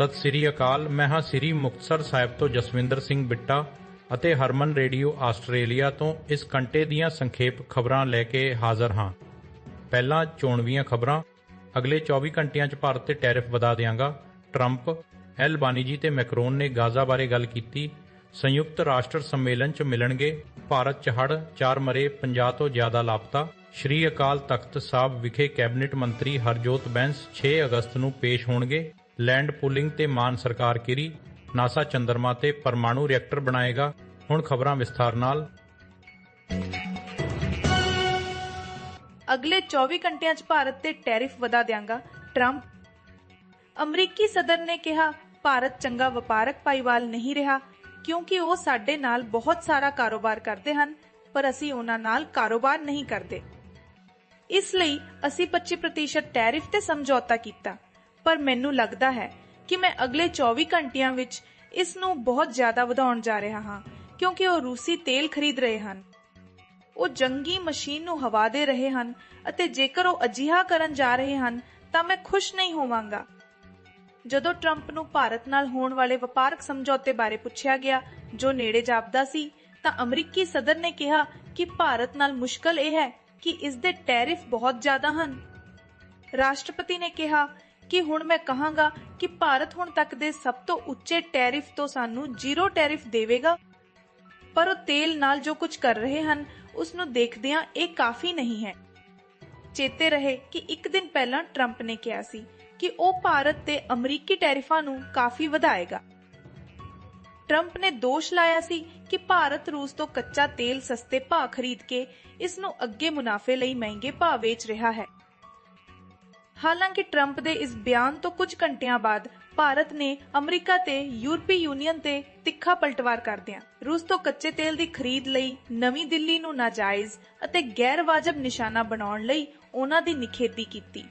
ਸਤਿ ਸ੍ਰੀ ਅਕਾਲ ਮੈਂ ਹਾਂ ਸ੍ਰੀ ਮੁਕਤਸਰ ਸਾਹਿਬ ਤੋਂ ਜਸਵਿੰਦਰ ਸਿੰਘ ਬਿੱਟਾ ਅਤੇ ਹਰਮਨ ਰੇਡੀਓ ਆਸਟ੍ਰੇਲੀਆ ਤੋਂ ਇਸ ਘੰਟੇ ਦੀਆਂ ਸੰਖੇਪ ਖਬਰਾਂ ਲੈ ਕੇ ਹਾਜ਼ਰ ਹਾਂ। ਪਹਿਲਾਂ ਚੋਣਵੀਆਂ ਖਬਰਾਂ। ਅਗਲੇ 24 ਘੰਟਿਆਂ 'ਚ ਭਾਰਤ ਤੇ ਟੈਰਿਫ ਵਧਾ ਦਿਆਂਗਾ। ਟਰੰਪ ਐਲਬਾਨੀ ਜੀ ਤੇ ਮੈਕਰੋਨ ਨੇ ਗਾਜ਼ਾ ਬਾਰੇ ਗੱਲ ਕੀਤੀ। ਸੰਯੁਕਤ ਰਾਸ਼ਟਰ ਸੰਮੇਲਨ 'ਚ ਮਿਲਣਗੇ ਭਾਰਤ 'ਚ ਹੜ ਚਾਰ ਮਰੇ 50 ਤੋਂ ਜ਼ਿਆਦਾ ਲਾਪਤਾ। ਸ਼੍ਰੀ ਅਕਾਲ ਤਖਤ ਸਾਹਿਬ ਵਿਖੇ ਕੈਬਨਿਟ ਮੰਤਰੀ ਹਰਜੋਤ ਬੈਂਸ 6 ਅਗਸਤ ਨੂੰ ਪੇਸ਼ ਹੋਣਗੇ। ਲੈਂਡ ਪੂਲਿੰਗ ਤੇ ਮਾਨ ਸਰਕਾਰ ਕਿਰੀ ਨਾਸਾ ਚੰਦਰਮਾ ਤੇ ਪਰਮਾਣੂ ਰਿਐਕਟਰ ਬਣਾਏਗਾ। ਹੁਣ ਖਬਰਾਂ ਵਿਸਥਾਰ ਨਾਲ। ਅਗਲੇ 24 ਘੰਟਿਆਂ 'ਚ ਭਾਰਤ ਤੇ ਟੈਰਿਫ ਵਧਾ ਦਿਆਂਗਾ ਟਰੰਪ। ਅਮਰੀਕੀ ਸਦਰ ਨੇ ਕਿਹਾ, ਭਾਰਤ ਚੰਗਾ ਵਪਾਰਕ ਪਾਈਵਾਲ ਨਹੀਂ ਰਿਹਾ, ਕਿਉਂਕਿ ਉਹ ਸਾਡੇ ਨਾਲ ਬਹੁਤ ਸਾਰਾ ਕਾਰੋਬਾਰ ਕਰਦੇ ਹਨ, ਪਰ ਅਸੀਂ ਉਹਨਾਂ ਨਾਲ ਕਾਰੋਬਾਰ ਨਹੀਂ ਕਰਦੇ। ਇਸ ਲਈ ਅਸੀਂ 25% ਟੈਰਿਫ ਤੇ ਸਮਝੌਤਾ ਕੀਤਾ। ਪਰ ਮੈਨੂੰ ਲੱਗਦਾ ਹੈ ਕਿ ਮੈਂ ਅਗਲੇ 24 ਘੰਟਿਆਂ ਵਿੱਚ ਇਸ ਨੂੰ ਬਹੁਤ ਜ਼ਿਆਦਾ ਵਧਾਉਣ ਜਾ ਰਿਹਾ ਹਾਂ, ਕਿਉਂਕਿ ਉਹ ਰੂਸੀ ਤੇਲ ਖਰੀਦ ਰਹੇ ਹਨ। ਉਹ ਜੰਗੀ ਮਸ਼ੀਨ ਨੂੰ ਹਵਾ ਦੇ ਰਹੇ ਹਨ ਅਤੇ ਜੇਕਰ ਉਹ ਅਜਿਹਾ ਕਰਨ ਜਾ ਰਹੇ ਹਨ, ਤਾਂ ਮੈਂ ਖੁਸ਼ ਨਹੀਂ ਹੋਵਾਂਗਾ। ਜਦੋਂ ਟਰੰਪ ਨੂੰ ਭਾਰਤ ਨਾਲ ਹੋਣ ਵਾਲੇ ਵਪਾਰਕ ਸਮਝੌਤੇ ਬਾਰੇ ਪੁੱਛਿਆ ਗਿਆ, ਜੋ ਨੇੜੇ ਜਾਪਦਾ ਸੀ, ਤਾਂ ਅਮਰੀਕੀ ਸਦਰ ਨੇ ਕਿਹਾ ਕਿ ਭਾਰਤ ਨਾਲ ਮੁਸ਼ਕਲ ਇਹ ਹੈ ਕਿ ਇਸ ਦੇ ਟੈਰਿਫ ਬਹੁਤ ਜ਼ਿਆਦਾ ਹਨ। ਰਾਸ਼ਟਰਪਤੀ ਨੇ ਕਿਹਾ ਕਿ ਹੁਣ ਮੈਂ ਕਹਾਂਗਾ ਕਿ ਭਾਰਤ ਹੁਣ ਤੱਕ ਦੇ ਸਭ ਤੋਂ ਉੱਚੇ ਟੈਰਿਫ ਤੋਂ ਸਾਨੂੰ ਜ਼ੀਰੋ ਟੈਰਿਫ ਦੇਵੇਗਾ। ਪਰ ਉਹ ਤੇਲ ਨਾਲ ਜੋ ਕੁਝ ਕਰ ਰਹੇ ਹਨ ਉਸ ਨੂੰ ਦੇਖਦਿਆਂ ਇਹ ਕਾਫੀ ਨਹੀਂ ਹੈ। ਚੇਤੇ ਰਹੇ ਕਿ ਇੱਕ ਦਿਨ ਪਹਿਲਾਂ ਟਰੰਪ ਨੇ ਕਿਹਾ ਸੀ ਕਿ ਉਹ ਭਾਰਤ ਤੇ ਅਮਰੀਕੀ ਟੈਰਿਫਾਂ ਨੂੰ ਕਾਫੀ ਵਧਾਏਗਾ। ਟਰੰਪ ਨੇ ਦੋਸ਼ ਲਾਇਆ ਸੀ ਕਿ ਭਾਰਤ ਰੂਸ ਤੋਂ ਕੱਚਾ ਤੇਲ ਸਸਤੇ ਭਾਅ ਖਰੀਦ ਕੇ ਇਸ ਨੂੰ ਅੱਗੇ ਮੁਨਾਫੇ ਲਈ ਮਹਿੰਗੇ ਭਾਅ ਵੇਚ ਰਿਹਾ ਹੈ। ਹਾਲਾਂਕਿ ਟਰੰਪ ਦੇ ਇਸ ਬਿਆਨ ਤੋਂ ਕੁਝ ਘੰਟਿਆਂ ਬਾਅਦ ਭਾਰਤ ਨੇ ਅਮਰੀਕਾ ਤੇ ਯੂਰਪੀ ਯੂਨੀਅਨ ਤੇ ਤਿੱਖਾ ਪਲਟਵਾਰ ਕਰਦਿਆਂ ਰੂਸ ਤੋਂ ਕੱਚੇ ਤੇਲ ਦੀ ਖਰੀਦ ਲਈ ਨਵੀਂ ਦਿੱਲੀ ਨੂੰ ਨਾਜਾਇਜ਼ ਅਤੇ ਗੈਰ ਵਾਜਬ ਨਿਸ਼ਾਨਾ ਬਣਾਉਣ ਲਈ ਉਹਨਾਂ ਦੀ ਨਿਖੇਧੀ ਕੀਤੀ।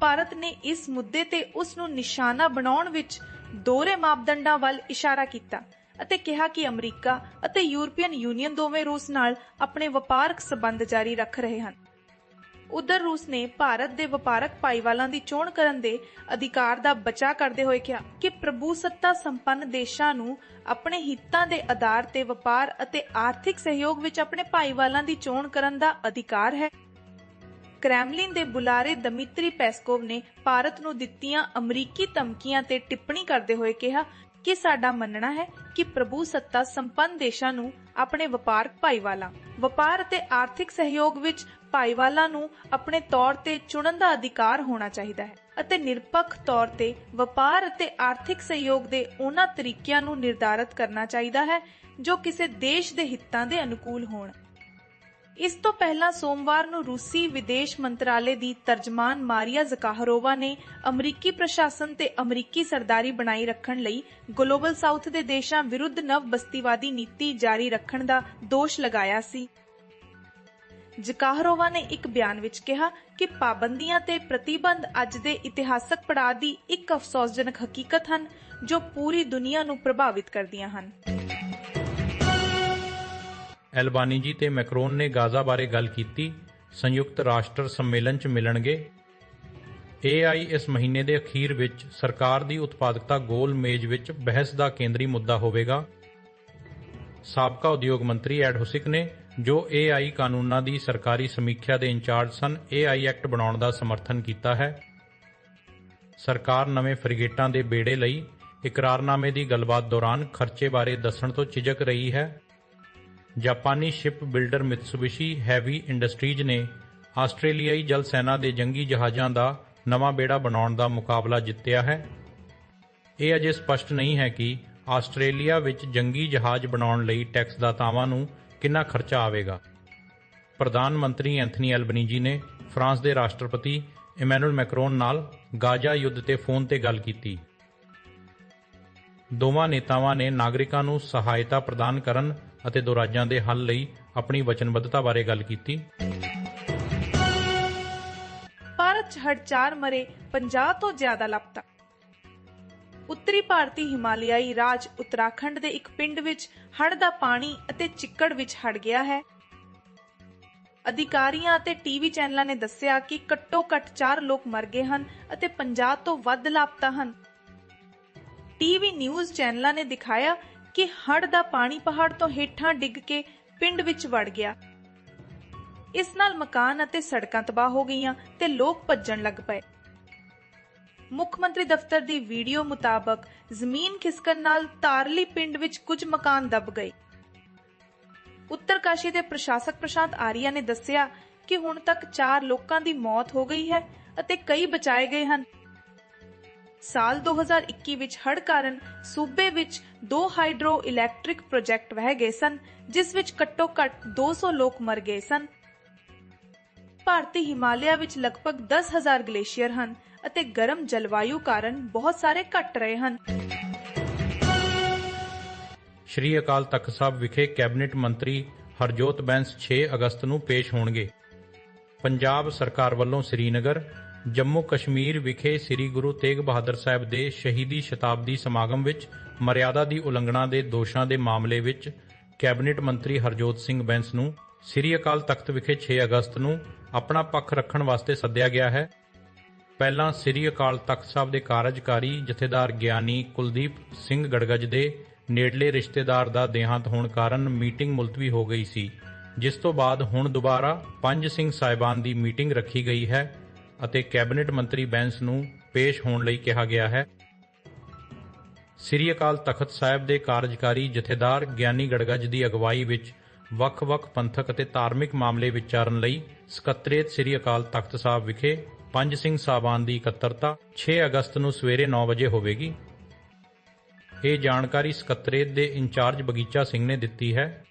ਭਾਰਤ ਨੇ ਇਸ ਮੁੱਦੇ ਤੇ ਉਸ ਨੂੰ ਨਿਸ਼ਾਨਾ ਬਣਾਉਣ ਵਿੱਚ ਦੋਹਰੇ ਮਾਪਦੰਡਾਂ ਵੱਲ ਇਸ਼ਾਰਾ ਕੀਤਾ ਅਤੇ ਕਿਹਾ ਕਿ ਅਮਰੀਕਾ ਅਤੇ ਯੂਰਪੀਅਨ ਯੂਨੀਅਨ ਦੋਵੇਂ ਰੂਸ ਨਾਲ ਆਪਣੇ ਵਪਾਰਕ ਸਬੰਧ ਜਾਰੀ ਰੱਖ ਰਹੇ ਹਨ। ਉਧਰ ਰੂਸ ਨੇ ਭਾਰਤ ਦੇ ਵਪਾਰਕ ਭਾਈਵਾਲਾਂ ਦੀ ਚੋਣ ਕਰਨ ਦੇ ਅਧਿਕਾਰ ਦਾ ਬਚਾਅ ਕਰਦੇ ਹੋਏ ਕਿਹਾ ਕਿ ਪ੍ਰਭੂਸੱਤਾ ਸੰਪੰਨ ਦੇਸ਼ਾਂ ਨੂੰ ਆਪਣੇ ਹਿੱਤਾਂ ਦੇ ਆਧਾਰ ਤੇ ਵਪਾਰ ਅਤੇ ਆਰਥਿਕ ਸਹਿਯੋਗ ਵਿੱਚ ਆਪਣੇ ਭਾਈਵਾਲਾਂ ਦੀ ਚੋਣ ਕਰਨ ਦਾ ਅਧਿਕਾਰ ਹੈ। ਕ੍ਰੈਮਲਿਨ ਦੇ ਬੁਲਾਰੇ ਦਮਿਤਰੀ ਪੈਸਕੋਵ ਨੇ ਭਾਰਤ ਨੂੰ ਦਿੱਤੀਆਂ ਅਮਰੀਕੀ ਧਮਕੀਆਂ ਤੇ ਟਿੱਪਣੀ ਕਰਦੇ ਹੋਏ ਕਿਹਾ ਕਿ ਸਾਡਾ ਮੰਨਣਾ ਹੈ ਕਿ ਪ੍ਰਭੂ ਸੱਤਾ ਸੰਪੰਨ ਦੇਸ਼ਾਂ ਨੂੰ ਆਪਣੇ ਵਪਾਰਕ ਭਾਈਵਾਲਾਂ ਵਪਾਰ ਅਤੇ ਆਰਥਿਕ ਸਹਿਯੋਗ ਵਿੱਚ ਭਾਈਵਾਲਾਂ ਨੂੰ ਆਪਣੇ ਤੌਰ ਤੇ ਚੁਣਨ ਦਾ ਅਧਿਕਾਰ ਹੋਣਾ ਚਾਹੀਦਾ ਹੈ ਅਤੇ ਨਿਰਪੱਖ ਤੌਰ ਤੇ ਵਪਾਰ ਅਤੇ ਆਰਥਿਕ ਸਹਿਯੋਗ ਦੇ ਉਹਨਾਂ ਤਰੀਕਿਆਂ ਨੂੰ ਨਿਰਧਾਰਤ ਕਰਨਾ ਚਾਹੀਦਾ ਹੈ ਜੋ ਕਿਸੇ ਦੇਸ਼ ਦੇ ਹਿੱਤਾਂ ਦੇ ਅਨੁਕੂਲ ਹੋਣ। ਇਸ ਤੋਂ ਪਹਿਲਾਂ ਸੋਮਵਾਰ ਨੂੰ ਰੂਸੀ ਵਿਦੇਸ਼ ਮੰਤਰਾਲੇ ਦੀ ਤਰਜਮਾਨ ਮਾਰੀਆ ਜ਼ਕਾਹਰੋਵਾ ਨੇ ਅਮਰੀਕੀ ਪ੍ਰਸ਼ਾਸਨ ਤੇ ਅਮਰੀਕੀ ਸਰਦਾਰੀ ਬਣਾਈ ਰੱਖਣ ਲਈ ਗਲੋਬਲ ਸਾਊਥ ਦੇ ਦੇਸ਼ਾਂ ਵਿਰੁੱਧ ਨਵ ਬਸਤੀਵਾਦੀ ਨੀਤੀ ਜਾਰੀ ਰੱਖਣ ਦਾ ਦੋਸ਼ ਲਗਾਇਆ ਸੀ। ਜ਼ਕਾਹਰੋਵਾ ਨੇ ਇੱਕ ਬਿਆਨ ਵਿੱਚ ਕਿਹਾ ਕਿ ਪਾਬੰਦੀਆਂ ਤੇ ਪ੍ਰਤੀਬੰਧ ਅੱਜ ਦੇ ਇਤਿਹਾਸਕ ਪੜਾਅ ਦੀ ਇੱਕ ਅਫਸੋਸਜਨਕ ਹਕੀਕਤ ਹਨ, ਜੋ ਪੂਰੀ ਦੁਨੀਆ ਨੂੰ ਪ੍ਰਭਾਵਿਤ ਕਰਦੀਆਂ ਹਨ। ਐਲਬਾਨੀ ਜੀ ਤੇ ਮੈਕਰੋਨ ਨੇ ਗਾਜ਼ਾ ਬਾਰੇ ਗੱਲ ਕੀਤੀ। ਸੰਯੁਕਤ ਰਾਸ਼ਟਰ ਸੰਮੇਲਨ 'ਚ ਮਿਲਣਗੇ। AI ਇਸ ਮਹੀਨੇ ਦੇ ਅਖੀਰ ਵਿੱਚ ਸਰਕਾਰ ਦੀ ਉਤਪਾਦਕਤਾ ਗੋਲ ਮੇਜ਼ ਵਿੱਚ ਬਹਿਸ ਦਾ ਕੇਂਦਰੀ ਮੁੱਦਾ ਹੋਵੇਗਾ। ਸਾਬਕਾ ਉਦਯੋਗ ਮੰਤਰੀ ਐਡ ਹੁਸਿਕ ਨੇ ਜੋ AI ਕਾਨੂੰਨਾਂ ਦੀ ਸਰਕਾਰੀ ਸਮੀਖਿਆ ਦੇ ਇੰਚਾਰਜ ਸਨ AI ਐਕਟ ਬਣਾਉਣ ਦਾ ਸਮਰਥਨ ਕੀਤਾ ਹੈ। ਸਰਕਾਰ ਨਵੇਂ ਫ੍ਰਿਗੇਟਾਂ ਦੇ ਬੇੜੇ ਲਈ ਇਕਰਾਰਨਾਮੇ ਦੀ ਗੱਲਬਾਤ ਦੌਰਾਨ ਖਰਚੇ ਬਾਰੇ ਦੱਸਣ ਤੋਂ ਝਿਜਕ ਰਹੀ ਹੈ। ਜਾਪਾਨੀ ship builder Mitsubishi Heavy Industries ਨੇ ਆਸਟ੍ਰੇਲੀਆਈ ਜਲ ਸੈਨਾ ਦੇ ਜੰਗੀ ਜਹਾਜ਼ਾਂ ਦਾ ਨਵਾਂ ਬੇੜਾ ਬਣਾਉਣ ਦਾ ਮੁਕਾਬਲਾ ਜਿੱਤਿਆ ਹੈ। ਇਹ ਅਜੇ ਸਪਸ਼ਟ ਨਹੀਂ ਹੈ ਕਿ ਆਸਟ੍ਰੇਲੀਆ ਵਿੱਚ ਜੰਗੀ ਜਹਾਜ਼ ਬਣਾਉਣ ਲਈ ਟੈਕਸ ਦਾਤਾਵਾਂ ਨੂੰ ਕਿੰਨਾ ਖਰਚਾ ਆਵੇਗਾ? ਪ੍ਰਧਾਨ ਮੰਤਰੀ ਐਂਥਨੀ ਐਲਬਨੀਜੀ ਨੇ ਫਰਾਂਸ ਦੇ ਰਾਸ਼ਟਰਪਤੀ ਇਮੈਨੂਅਲ ਮੈਕਰੋਨ ਨਾਲ ਗਾਜ਼ਾ ਯੁੱਧ ਤੇ ਫੋਨ ਤੇ ਗੱਲ ਕੀਤੀ। ਦੋਵਾਂ ਨੇਤਾਵਾਂ ਨੇ ਨਾਗਰਿਕਾਂ ਨੂੰ ਸਹਾਇਤਾ ਪ੍ਰਦਾਨ ਕਰਨ ਅਤੇ ਦੋ ਰਾਜਾਂ ਦੇ ਹੱਲ ਲਈ ਆਪਣੀ ਵਚਨਬੱਧਤਾ ਬਾਰੇ ਗੱਲ ਕੀਤੀ। ਭਾਰਤ 'ਚ ਹੜ੍ਹ ਚਾਰ ਮਰੇ 50 ਤੋਂ ਜ਼ਿਆਦਾ ਲਾਪਤਾ। ਉੱਤਰੀ ਭਾਰਤੀ ਹਿਮਾਲਿਆਈ ਰਾਜ ਉੱਤਰਾਖੰਡ ਦੇ ਇੱਕ ਪਿੰਡ ਵਿੱਚ ਹੜ ਦਾ ਪਾਣੀ ਅਤੇ ਚਿੱਕੜ ਵਿੱਚ ਹੜ ਗਿਆ ਹੈ। ਅਧਿਕਾਰੀਆਂ ਅਤੇ ਟੀਵੀ ਚੈਨਲਾਂ ਨੇ ਦੱਸਿਆ ਕਿ ਘੱਟੋ-ਘੱਟ 4 ਲੋਕ ਮਰ ਗਏ ਹਨ ਅਤੇ 50 ਤੋਂ ਵੱਧ ਲਾਪਤਾ ਹਨ। ਟੀਵੀ ਨਿਊਜ਼ ਚੈਨਲਾਂ ਨੇ ਦਿਖਾਇਆ ਕਿ ਹੜ ਦਾ ਪਾਣੀ ਪਹਾੜ ਤੋਂ ਹੇਠਾਂ ਡਿੱਗ ਕੇ ਪਿੰਡ ਵਿੱਚ ਵੜ ਗਿਆ। ਇਸ ਨਾਲ ਮਕਾਨ ਅਤੇ ਸੜਕਾਂ ਤਬਾਹ ਹੋ ਗਈਆਂ ਤੇ ਲੋਕ ਭੱਜਣ ਲੱਗ ਪਏ। ਮੁੱਖ ਮੰਤਰੀ ਦਫ਼ਤਰ ਦੀ ਵੀਡੀਓ ਮੁਤਾਬਕ ਜ਼ਮੀਨ ਖਿਸਕਣ ਨਾਲ ਤਾਰਲੀ ਪਿੰਡ ਵਿੱਚ ਕੁਝ ਮਕਾਨ ਦਬ ਗਏ। ਉੱਤਰਕਾਸ਼ੀ ਦੇ ਪ੍ਰਸ਼ਾਸਕ ਪ੍ਰਸ਼ਾਂਤ ਆਰੀਆ ਨੇ ਦੱਸਿਆ ਕਿ ਹੁਣ ਤੱਕ 4 ਲੋਕਾਂ ਦੀ ਮੌਤ ਹੋ ਗਈ ਹੈ ਅਤੇ ਕਈ ਬਚਾਏ ਗਏ ਹਨ। ਸਾਲ 2021 ਵਿੱਚ ਹੜ੍ਹ ਕਾਰਨ ਸੂਬੇ ਵਿੱਚ ਦੋ ਹਾਈਡਰੋ ਇਲੈਕਟ੍ਰਿਕ ਪ੍ਰੋਜੈਕਟ ਵਹਿ ਗਏ ਸਨ, ਜਿਸ ਵਿੱਚ ਘੱਟੋ-ਘੱਟ 200 ਲੋਕ ਮਰ ਗਏ ਸਨ। ਭਾਰਤੀ ਹਿਮਾਲਿਆ ਵਿੱਚ ਲਗਭਗ 10000 ਗਲੇਸ਼ੀਅਰ ਹਨ ਅਤੇ ਗਰਮ ਜਲਵਾਯੂ ਕਾਰਨ ਬਹੁਤ ਸਾਰੇ ਘਟ ਰਹੇ ਹਨ। ਸ਼੍ਰੀ ਅਕਾਲ ਤਖਤ ਸਾਹਿਬ ਵਿਖੇ ਕੈਬਨਿਟ ਮੰਤਰੀ ਹਰਜੋਤ ਬੈਂਸ 6 ਅਗਸਤ ਨੂੰ ਪੇਸ਼ ਹੋਣਗੇ। ਪੰਜਾਬ ਸਰਕਾਰ ਵੱਲੋਂ ਸ੍ਰੀਨਗਰ, ਜੰਮੂ ਕਸ਼ਮੀਰ ਵਿਖੇ ਸ੍ਰੀ ਗੁਰੂ ਤੇਗ ਬਹਾਦਰ ਸਾਹਿਬ ਦੇ ਸ਼ਹੀਦੀ ਸ਼ਤਾਬਦੀ ਸਮਾਗਮ ਵਿੱਚ ਮਰਿਆਦਾ ਦੀ ਉਲੰਘਣਾ ਦੇ ਦੋਸ਼ਾਂ ਦੇ ਮਾਮਲੇ ਵਿੱਚ ਕੈਬਨਿਟ ਮੰਤਰੀ ਹਰਜੋਤ ਸਿੰਘ ਬੈਂਸ ਨੂੰ ਸ੍ਰੀ ਅਕਾਲ ਤਖਤ ਵਿਖੇ 6 ਅਗਸਤ ਨੂੰ ਆਪਣਾ ਪੱਖ ਰੱਖਣ ਵਾਸਤੇ ਸੱਦਿਆ ਗਿਆ ਹੈ। ਪਹਿਲਾਂ ਸ੍ਰੀ ਅਕਾਲ ਤਖਤ ਸਾਹਿਬ ਦੇ ਕਾਰਜਕਾਰੀ ਜਥੇਦਾਰ ਗਿਆਨੀ ਕੁਲਦੀਪ ਸਿੰਘ ਗੜਗੜ ਦੇ ਨੇੜਲੇ ਰਿਸ਼ਤੇਦਾਰ ਦਾ ਦੇਹਾਂਤ ਹੋਣ ਕਾਰਨ ਮੀਟਿੰਗ ਮੁਲਤਵੀ ਹੋ ਗਈ ਸੀ, ਜਿਸ ਤੋਂ ਬਾਅਦ ਹੁਣ ਦੁਬਾਰਾ ਪੰਜ ਸਿੰਘ ਸਾਹਿਬਾਨ ਦੀ ਮੀਟਿੰਗ ਰੱਖੀ ਗਈ ਹੈ ਅਤੇ ਕੈਬਨਿਟ ਮੰਤਰੀ ਬੈਂਸ ਨੂੰ ਪੇਸ਼ ਹੋਣ ਲਈ ਕਿਹਾ ਗਿਆ ਹੈ। ਸ੍ਰੀ ਅਕਾਲ ਤਖਤ ਸਾਹਿਬ ਦੇ ਕਾਰਜਕਾਰੀ ਜਥੇਦਾਰ ਗਿਆਨੀ ਗੜਗੜ ਦੀ ਅਗਵਾਈ ਵਿੱਚ ਵੱਖ-ਵੱਖ ਪੰਥਕ ਅਤੇ ਧਾਰਮਿਕ ਮਾਮਲੇ ਵਿਚਾਰਨ ਲਈ ਸਕੱਤਰੇਤ ਸ੍ਰੀ ਅਕਾਲ ਤਖਤ ਸਾਹਿਬ ਵਿਖੇ ਪੰਜ ਸਿੰਘ ਸਾਹਿਬਾਨ ਦੀ ਇਕੱਤਰਤਾ 6 ਅਗਸਤ ਨੂੰ ਸਵੇਰੇ 9 ਵਜੇ ਹੋਵੇਗੀ। ਇਹ ਜਾਣਕਾਰੀ ਸਕੱਤਰੇਤ ਦੇ ਇੰਚਾਰਜ ਬਗੀਚਾ ਸਿੰਘ ਨੇ ਦਿੱਤੀ ਹੈ।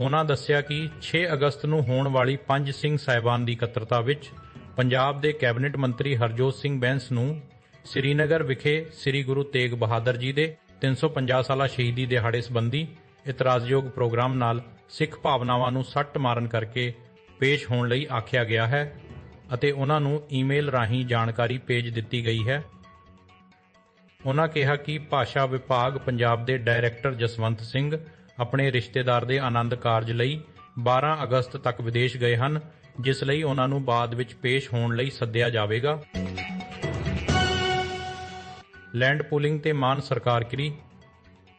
ਉਹਨਾਂ ਦੱਸਿਆ ਕਿ 6 ਅਗਸਤ ਨੂੰ ਹੋਣ ਵਾਲੀ ਪੰਜ ਸਿੰਘ ਸਾਹਿਬਾਨ ਦੀ ਇਕੱਤਰਤਾ ਵਿੱਚ ਪੰਜਾਬ ਦੇ ਕੈਬਨਿਟ ਮੰਤਰੀ ਹਰਜੋਤ ਸਿੰਘ ਬੈਂਸ ਨੂੰ ਸ੍ਰੀਨਗਰ ਵਿਖੇ ਸ੍ਰੀ ਗੁਰੂ ਤੇਗ ਬਹਾਦਰ ਜੀ ਦੇ 350 ਸਾਲਾ ਸ਼ਹੀਦੀ ਦਿਹਾੜੇ ਸੰਬੰਧੀ ਇਤਰਾਜ਼ਯੋਗ ਪ੍ਰੋਗਰਾਮ ਨਾਲ ਸਿੱਖ ਭਾਵਨਾਵਾਂ ਨੂੰ ਸੱਟ ਮਾਰਨ ਕਰਕੇ ਪੇਸ਼ ਹੋਣ ਲਈ ਆਖਿਆ ਗਿਆ ਹੈ ਅਤੇ ਉਹਨਾਂ ਨੂੰ ਈਮੇਲ ਰਾਹੀਂ ਜਾਣਕਾਰੀ ਭੇਜ ਦਿੱਤੀ ਗਈ ਹੈ। ਉਹਨਾਂ ਕਿਹਾ ਕਿ ਭਾਸ਼ਾ ਵਿਭਾਗ ਪੰਜਾਬ ਦੇ ਡਾਇਰੈਕਟਰ ਜਸਵੰਤ ਸਿੰਘ ਆਪਣੇ ਰਿਸ਼ਤੇਦਾਰ ਦੇ ਆਨੰਦ ਕਾਰਜ ਲਈ 12 ਅਗਸਤ ਤੱਕ ਵਿਦੇਸ਼ ਗਏ ਹਨ, ਜਿਸ ਲਈ ਉਹਨਾਂ ਨੂੰ ਬਾਅਦ ਵਿੱਚ ਪੇਸ਼ ਹੋਣ ਲਈ ਸੱਦਿਆ ਜਾਵੇਗਾ। ਲੈਂਡ ਪੂਲਿੰਗ ਤੇ ਮਾਨ ਸਰਕਾਰ ਕਰੀ।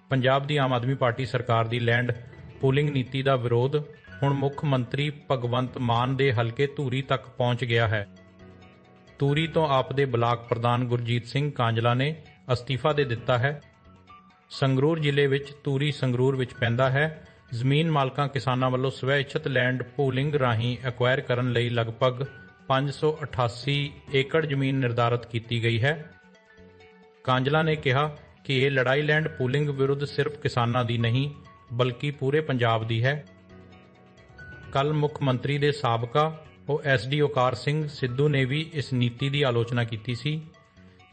ਪੰਜਾਬ ਦੀ ਆਮ ਆਦਮੀ ਪਾਰਟੀ ਸਰਕਾਰ ਦੀ ਲੈਂਡ ਪੂਲਿੰਗ ਨੀਤੀ ਦਾ ਵਿਰੋਧ ਹੁਣ ਮੁੱਖ ਮੰਤਰੀ ਭਗਵੰਤ ਮਾਨ ਦੇ ਹਲਕੇ ਧੂਰੀ ਤੱਕ ਪਹੁੰਚ ਗਿਆ ਹੈ। ਧੂਰੀ ਤੋਂ ਆਪ ਦੇ ਬਲਾਕ ਪ੍ਰਧਾਨ ਗੁਰਜੀਤ ਸਿੰਘ ਕਾਂਜਲਾ ਨੇ ਅਸਤੀਫਾ ਦੇ ਦਿੱਤਾ ਹੈ। ਸੰਗਰੂਰ ਜ਼ਿਲ੍ਹੇ ਵਿੱਚ ਧੂਰੀ ਸੰਗਰੂਰ ਵਿੱਚ ਪੈਂਦਾ ਹੈ। ਜ਼ਮੀਨ ਮਾਲਕਾਂ ਕਿਸਾਨਾਂ ਵੱਲੋਂ ਸਵੈ ਇੱਛਤ ਲੈਂਡ ਪੂਲਿੰਗ ਰਾਹੀਂ ਐਕਵਾਇਰ ਕਰਨ ਲਈ ਲਗਭਗ 588 ਏਕੜ ਜ਼ਮੀਨ ਨਿਰਧਾਰਤ ਕੀਤੀ ਗਈ ਹੈ। ਕਾਂਜਲਾ ਨੇ ਕਿਹਾ ਕਿ ਇਹ ਲੜਾਈ ਲੈਂਡ ਪੂਲਿੰਗ ਵਿਰੁੱਧ ਸਿਰਫ ਕਿਸਾਨਾਂ ਦੀ ਨਹੀਂ, ਬਲਕਿ ਪੂਰੇ ਪੰਜਾਬ ਦੀ ਹੈ। ਕੱਲ ਮੁੱਖ ਮੰਤਰੀ ਦੇ ਸਾਬਕਾ, ਉਹ ਐਸਡੀ ਓਕਾਰ ਸਿੰਘ ਸਿੱਧੂ ਨੇ ਵੀ ਇਸ ਨੀਤੀ ਦੀ ਆਲੋਚਨਾ ਕੀਤੀ ਸੀ,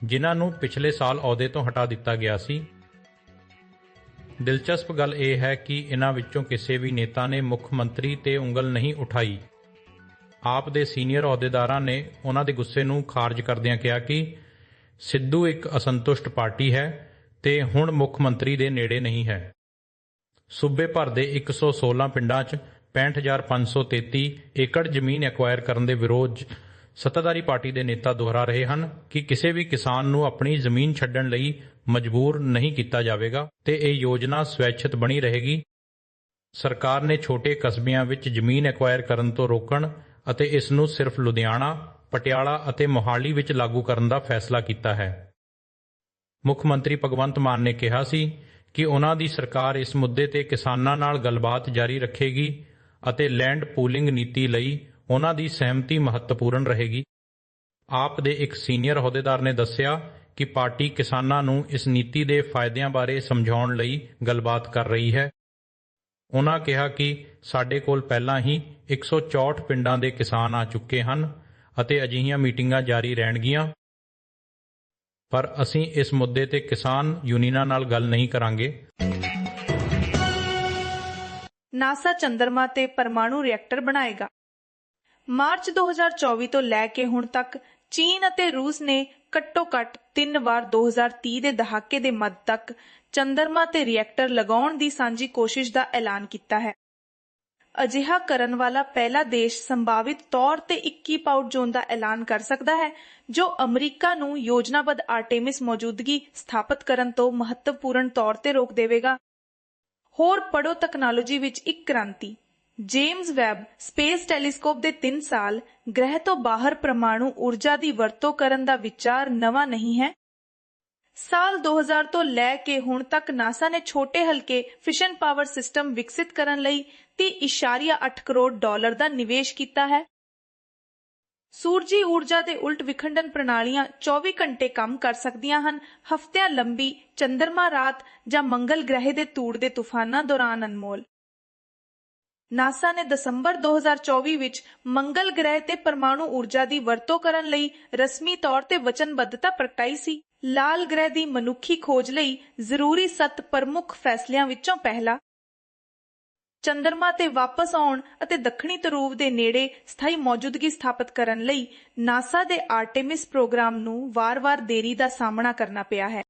ਜਿਨ੍ਹਾਂ ਨੂੰ ਪਿਛਲੇ ਸਾਲ ਅਹੁਦੇ ਤੋਂ ਹਟਾ ਦਿੱਤਾ ਗਿਆ ਸੀ। ਦਿਲਚਸਪ ਗੱਲ ਇਹ ਹੈ ਕਿ ਇਹਨਾਂ ਵਿੱਚੋਂ ਕਿਸੇ ਵੀ ਨੇਤਾ ਨੇ ਮੁੱਖ ਮੰਤਰੀ ਤੇ ਉਂਗਲ ਨਹੀਂ ਉਠਾਈ। ਆਪ ਦੇ ਸੀਨੀਅਰ ਅਹੁਦੇਦਾਰਾਂ ਨੇ ਉਹਨਾਂ ਦੇ ਗੁੱਸੇ ਨੂੰ ਖਾਰਜ ਕਰਦਿਆਂ ਕਿਹਾ ਕਿ ਸਿੱਧੂ ਇੱਕ ਅਸੰਤੁਸ਼ਟ ਪਾਰਟੀ ਹੈ ਤੇ ਹੁਣ ਮੁੱਖ ਮੰਤਰੀ ਦੇ ਨੇੜੇ ਨਹੀਂ ਹੈ। ਸੂਬੇ ਭਰ ਦੇ 116 ਪਿੰਡਾਂ 'ਚ 65533 ਏਕੜ ਜ਼ਮੀਨ ਐਕਵਾਇਰ ਕਰਨ ਦੇ ਵਿਰੋਧ ਸੱਤਾਧਾਰੀ ਪਾਰਟੀ ਦੇ ਨੇਤਾ ਦੁਹਰਾ ਰਹੇ ਹਨ ਕਿ ਕਿਸੇ ਵੀ ਕਿਸਾਨ ਨੂੰ ਆਪਣੀ ਜ਼ਮੀਨ ਛੱਡਣ ਲਈ ਮਜਬੂਰ ਨਹੀਂ ਕੀਤਾ ਜਾਵੇਗਾ ਤੇ ਇਹ ਯੋਜਨਾ ਸਵੈਛਿਤ ਬਣੀ ਰਹੇਗੀ। ਸਰਕਾਰ ਨੇ ਛੋਟੇ ਕਸਬਿਆਂ ਵਿੱਚ ਜ਼ਮੀਨ ਐਕਵਾਇਰ ਕਰਨ ਤੋਂ ਰੋਕਣ ਅਤੇ ਇਸ ਨੂੰ ਸਿਰਫ ਲੁਧਿਆਣਾ, ਪਟਿਆਲਾ ਅਤੇ ਮੋਹਾਲੀ ਵਿੱਚ ਲਾਗੂ ਕਰਨ ਦਾ ਫੈਸਲਾ ਕੀਤਾ ਹੈ। ਮੁੱਖ ਮੰਤਰੀ ਭਗਵੰਤ ਮਾਨ ਨੇ ਕਿਹਾ ਸੀ ਕਿ ਉਹਨਾਂ ਦੀ ਸਰਕਾਰ ਇਸ ਮੁੱਦੇ ਤੇ ਕਿਸਾਨਾਂ ਨਾਲ ਗੱਲਬਾਤ ਜਾਰੀ ਰੱਖੇਗੀ ਅਤੇ ਲੈਂਡ ਪੂਲਿੰਗ ਨੀਤੀ ਲਈ ਉਹਨਾਂ ਦੀ ਸਹਿਮਤੀ ਮਹੱਤਵਪੂਰਨ ਰਹੇਗੀ। ਆਪ ਦੇ ਇੱਕ ਸੀਨੀਅਰ ਅਹੁਦੇਦਾਰ ਨੇ ਦੱਸਿਆ ਕਿ ਪਾਰਟੀ ਕਿਸਾਨਾਂ ਨੂੰ ਇਸ ਨੀਤੀ ਦੇ ਫਾਇਦਿਆਂ ਬਾਰੇ ਸਮਝਾਉਣ ਲਈ ਗੱਲਬਾਤ ਕਰ ਰਹੀ ਹੈ। ਉਹਨਾਂ ਕਿਹਾ ਕਿ ਸਾਡੇ ਕੋਲ ਪਹਿਲਾਂ ਹੀ 164 ਪਿੰਡਾਂ ਦੇ ਕਿਸਾਨ ਆ ਚੁੱਕੇ ਹਨ ਅਤੇ ਅਜਿਹੀਆਂ ਮੀਟਿੰਗਾਂ ਜਾਰੀ ਰਹਿਣਗੀਆਂ। ਪਰ ਅਸੀਂ ਇਸ ਮੁੱਦੇ ਤੇ ਕਿਸਾਨ ਯੂਨੀਅਨਾਂ ਨਾਲ ਗੱਲ ਨਹੀਂ ਕਰਾਂਗੇ। ਨਾਸਾ ਚੰਦਰਮਾ ਤੇ ਪਰਮਾਣੂ ਰਿਐਕਟਰ ਬਣਾਏਗਾ। ਮਾਰਚ 2024 ਤੋਂ ਲੈ ਕੇ ਹੁਣ ਤੱਕ ਚੀਨ ਅਤੇ ਰੂਸ ਨੇ ਘੱਟੋ-ਘੱਟ 3 ਵਾਰ 2030 ਦੇ ਦਹਾਕੇ ਦੇ ਮੱਧ ਤੱਕ ਚੰਦਰਮਾ ਤੇ ਰਿਐਕਟਰ ਲਗਾਉਣ ਦੀ ਸਾਂਝੀ ਕੋਸ਼ਿਸ਼ ਦਾ ਐਲਾਨ ਕੀਤਾ ਹੈ। ਅਜਿਹਾ ਕਰਨ ਵਾਲਾ ਪਹਿਲਾ ਦੇਸ਼ ਸੰਭਾਵਿਤ ਤੌਰ ਤੇ 21 ਪਾਊਟ ਜ਼ੋਨ ਦਾ ਐਲਾਨ ਕਰ ਸਕਦਾ ਹੈ, ਜੋ ਅਮਰੀਕਾ ਨੂੰ ਯੋਜਨਾਬੱਧ ਆਰਟੇਮਿਸ ਮੌਜੂਦਗੀ ਸਥਾਪਿਤ ਕਰਨ ਤੋਂ ਮਹੱਤਵਪੂਰਨ ਤੌਰ ਤੇ ਰੋਕ ਦੇਵੇਗਾ। ਹੋਰ ਪੜੋ ਤਕਨਾਲੋਜੀ ਵਿੱਚ ਇੱਕ ਕ੍ਰਾਂਤੀ। ਜੇਮਸ ਵੈਬ ਸਪੇਸ ਟੈਲੀਸਕੋਪ ਦੇ 3 ਸਾਲ ਗ੍ਰਹਿ ਤੋਂ ਬਾਹਰ ਪਰਮਾਣੂ ਊਰਜਾ ਦੀ ਵਰਤੋਂ ਕਰਨ ਦਾ ਵਿਚਾਰ ਨਵਾਂ ਨਹੀਂ ਹੈ। ਸਾਲ 2000 ਤੋਂ ਲੈ ਕੇ ਹੁਣ ਤੱਕ ਨਾਸਾ ਨੇ ਛੋਟੇ ਹਲਕੇ ਫਿਸ਼ਨ ਪਾਵਰ ਸਿਸਟਮ ਵਿਕਸਿਤ ਕਰਨ ਲਈ 30.8 ਕਰੋੜ ਡਾਲਰ ਦਾ ਨਿਵੇਸ਼ ਕੀਤਾ ਹੈ। ਸੂਰਜੀ ਊਰਜਾ ਦੇ ਉਲਟ ਵਿਖੰਡਨ ਪ੍ਰਣਾਲੀਆਂ 24 ਘੰਟੇ ਕੰਮ ਕਰ ਸਕਦੀਆਂ ਹਨ। ਹਫ਼ਤਿਆਂ ਲੰਬੀ ਚੰ드ਰਮਾ ਰਾਤ ਜਾਂ ਮੰਗਲ ਗ੍ਰਹਿ ਦੇ ਧੂੜ ਦੇ ਤੂਫਾਨਾਂ ਦੌਰਾਨ ਅਨਮੋਲ। ਨਾਸਾ ਨੇ ਦਸੰਬਰ 2024 ਵਿੱਚ ਮੰਗਲ ਗ੍ਰਹਿ ਤੇ ਪਰਮਾਣੂ ਊਰਜਾ ਦੀ ਵਰਤੋਂ ਕਰਨ ਲਈ ਰਸਮੀ ਤੌਰ ਤੇ ਵਚਨਬੱਧਤਾ ਪ੍ਰਗਟਾਈ ਸੀ। ਲਾਲ ਗ੍ਰਹਿ ਦੀ ਮਨੁੱਖੀ ਖੋਜ ਲਈ ਜ਼ਰੂਰੀ ਸੱਤ ਪ੍ਰਮੁੱਖ ਫੈਸਲਿਆਂ ਵਿੱਚੋਂ ਪਹਿਲਾ ਚੰਦਰਮਾ ਤੇ ਵਾਪਸ ਆਉਣ ਅਤੇ ਦੱਖਣੀ ਧਰੂਵ ਦੇ ਨੇੜੇ ਸਥਾਈ ਮੌਜੂਦਗੀ ਸਥਾਪਿਤ ਕਰਨ ਲਈ ਨਾਸਾ ਦੇ ਆਰਟੇਮਿਸ ਪ੍ਰੋਗਰਾਮ ਨੂੰ ਵਾਰ-ਵਾਰ ਦੇਰੀ ਦਾ ਸਾਹਮਣਾ ਕਰਨਾ ਪਿਆ ਹੈ।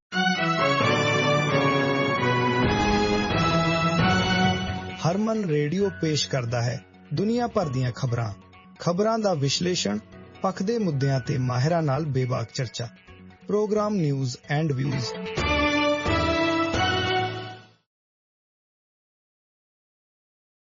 ਹਰਮਨ ਰੇਡੀਓ ਪੇਸ਼ ਕਰਦਾ ਹੈ ਦੁਨੀਆ ਭਰ ਦੀਆਂ ਖਬਰਾਂ। ਖਬਰਾਂ ਦਾ ਵਿਸ਼ਲੇਸ਼ਣ, ਪੱਖ ਦੇ ਮੁੱਦਿਆਂ ਤੇ ਮਾਹਿਰਾਂ ਨਾਲ ਬੇਬਾਕ ਚਰਚਾ। Program news and views.